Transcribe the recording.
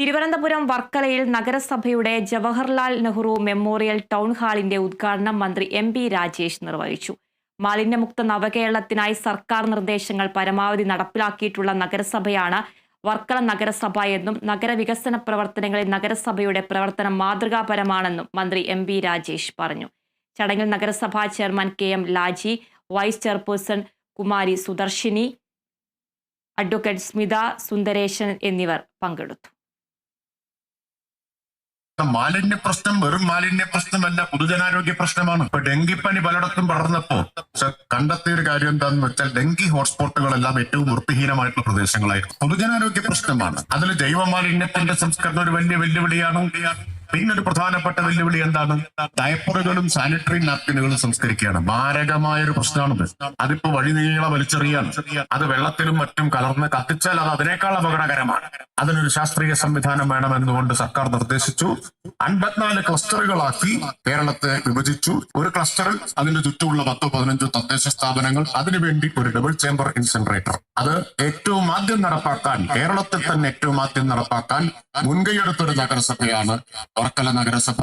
തിരുവനന്തപുരം വർക്കലയിൽ നഗരസഭയുടെ Jawaharlal Nehru memorial town ഹാളിന്റെ ഉദ്ഘാടനം മന്ത്രി എം പി രാജേഷ് നിർവഹിച്ചു. മാലിന്യമുക്ത നവകേരളത്തിനായി സർക്കാർ നിർദ്ദേശങ്ങൾ പരമാവധി നടപ്പിലാക്കിയിട്ടുള്ള നഗരസഭയാണ് വർക്കല നഗരസഭ എന്നും നഗരവികസന പ്രവർത്തനങ്ങളിൽ നഗരസഭയുടെ പ്രവർത്തനം മാതൃകാപരമാണെന്നും മന്ത്രി എം പി രാജേഷ് പറഞ്ഞു. ചടങ്ങിൽ നഗരസഭാ chairman K M Laji vice chairperson Kumari Sudarshini advocate Smitha Sundaresan എന്നിവർ പങ്കെടുത്തു. മാലിന്യ പ്രശ്നം വെറും മാലിന്യ പ്രശ്നമല്ല പൊതുജനാരോഗ്യ പ്രശ്നമാണ്. ഇപ്പൊ ഡെങ്കിപ്പനി പലയിടത്തും പടർന്നപ്പോ കണ്ടെത്തിയ ഒരു കാര്യം എന്താണെന്ന് വെച്ചാൽ ഡെങ്കി ഹോട്ട്സ്പോട്ടുകളെല്ലാം ഏറ്റവും വൃത്തിഹീനമായിട്ടുള്ള പ്രദേശങ്ങളായിരുന്നു. പൊതുജനാരോഗ്യ പ്രശ്നമാണ്. അതിൽ ജൈവ മാലിന്യത്തിന്റെ സംസ്കരണം ഒരു വലിയ വെല്ലുവിളിയാണ്. പിന്നെ ഒരു പ്രധാനപ്പെട്ട വെല്ലുവിളി എന്താണ്? ഡയപ്പറുകളും സാനിറ്ററി നാപ്കിനുകളും സംസ്കരിക്കുകയാണ്. മാരകമായ ഒരു പ്രശ്നമാണ് അതിപ്പോ വഴിനീള വലിച്ചെറിയാണ്. അത് വെള്ളത്തിലും മറ്റും കലർന്ന് കത്തിച്ചാൽ അത് അതിനേക്കാൾ അപകടകരമാണ്. അതിനൊരു ശാസ്ത്രീയ സംവിധാനം വേണമെന്നുകൊണ്ട് സർക്കാർ നിർദ്ദേശിച്ചു. അൻപത്തിനാല് ക്ലസ്റ്ററുകളാക്കി കേരളത്തെ വിഭജിച്ചു. ഒരു ക്ലസ്റ്ററിൽ അതിന്റെ ചുറ്റുമുള്ള പത്തോ പതിനഞ്ചോ തദ്ദേശ സ്ഥാപനങ്ങൾ അതിനുവേണ്ടി ഒരു ഡബിൾ ചേംബർ ഇൻസിനറേറ്റർ. അത് ഏറ്റവും ആദ്യം നടപ്പാക്കാൻ കേരളത്തിൽ തന്നെ ഏറ്റവും ആദ്യം നടപ്പാക്കാൻ മുൻകൈയെടുത്തൊരു നഗരസഭയാണ് വർക്കല നഗരസഭ.